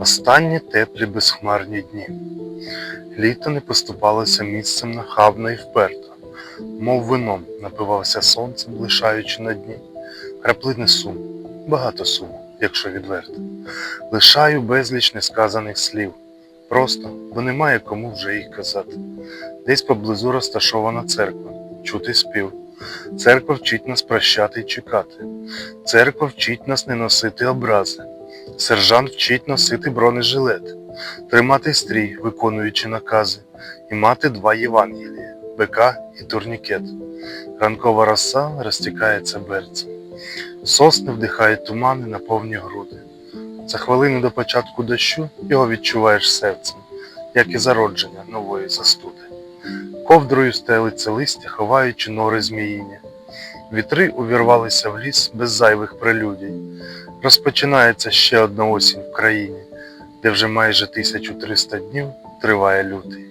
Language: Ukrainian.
Останні теплі безхмарні дні. Літо не поступалося місцем нахабно і вперто, мов вином напивався сонцем, лишаючи на дні. Краплини сум, багато суму, якщо відверто. Лишаю безліч несказаних слів, просто, бо немає кому вже їх казати. Десь поблизу розташована церква, чути спів. Церква вчить нас прощати й чекати. Церква вчить нас не носити образи. Сержант вчить носити бронежилет, тримати стрій, виконуючи накази, і мати два Євангелія бика і турнікет. Ранкова роса розтікається берцем. Сосни вдихають тумани на повні груди. За хвилину до початку дощу його відчуваєш серцем, як і зародження нової застуди. Ковдрою стелиться листя, ховаючи нори зміїні. Вітри увірвалися в ліс без зайвих прелюдій. Розпочинається ще одна осінь в країні, де вже майже 1300 днів триває лютий.